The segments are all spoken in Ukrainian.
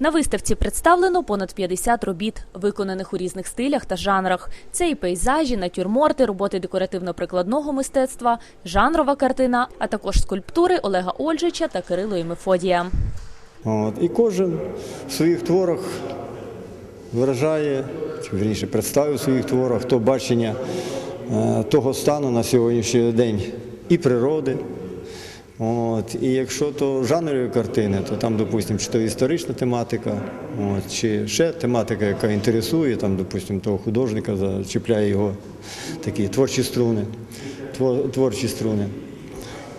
На виставці представлено понад 50 робіт, виконаних у різних стилях та жанрах. Це і пейзажі, натюрморти, роботи декоративно-прикладного мистецтва, жанрова картина, а також скульптури Олега Ольжича та Кирило і Мефодія. От. І кожен в своїх творах виражає, чи вірніше представив в своїх творах то бачення е, того стану на сьогоднішній день і природи. От. І якщо то жанрові картини, то там, допустимо, чи то історична тематика, от, чи ще тематика, яка інтересує, там, допустимо, того художника, зачіпляє його такі творчі струни. твор- Творчі струни.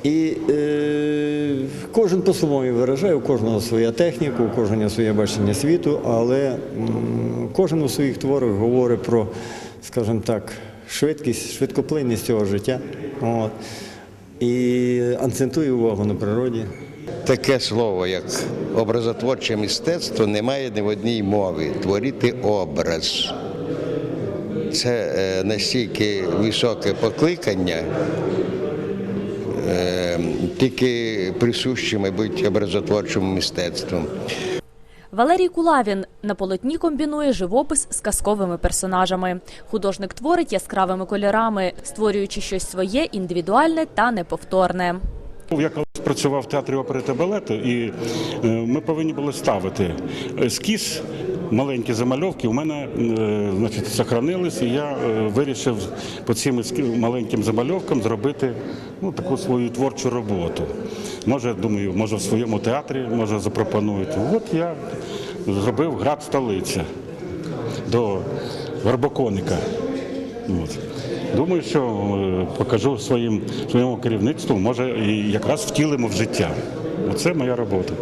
І е, кожен по-своєму виражає, у кожного своя техніка, у кожного своє бачення світу, але м, кожен у своїх творах говорить про, скажімо так, швидкість, швидкоплинність цього життя. От. І акцентує увагу на природі. Таке слово, як образотворче мистецтво, немає ні в одній мові. Творити образ. Це е, настільки високе покликання, е, тільки присуще, мабуть, образотворчому мистецтву. Валерій Кулавін на полотні комбінує живопис з казковими персонажами. Художник творить яскравими кольорами, створюючи щось своє, індивідуальне та неповторне. Я колись працював в театрі опери та балету, і е, ми повинні були ставити ескіз, маленькі замальовки. У мене е, значить, і я е, вирішив по цим маленьким замальовкам зробити ну, таку свою творчу роботу. Може, думаю, може в своєму театрі може запропонують. От я зробив град столиця до Горбоконика. От. Думаю, що е, покажу своїм своєму керівництву, може, і якраз втілимо в життя. Оце моя робота.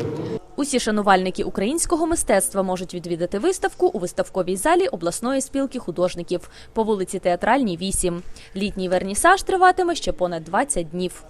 Усі шанувальники українського мистецтва можуть відвідати виставку у виставковій залі обласної спілки художників по вулиці Театральній 8. Літній вернісаж триватиме ще понад 20 днів.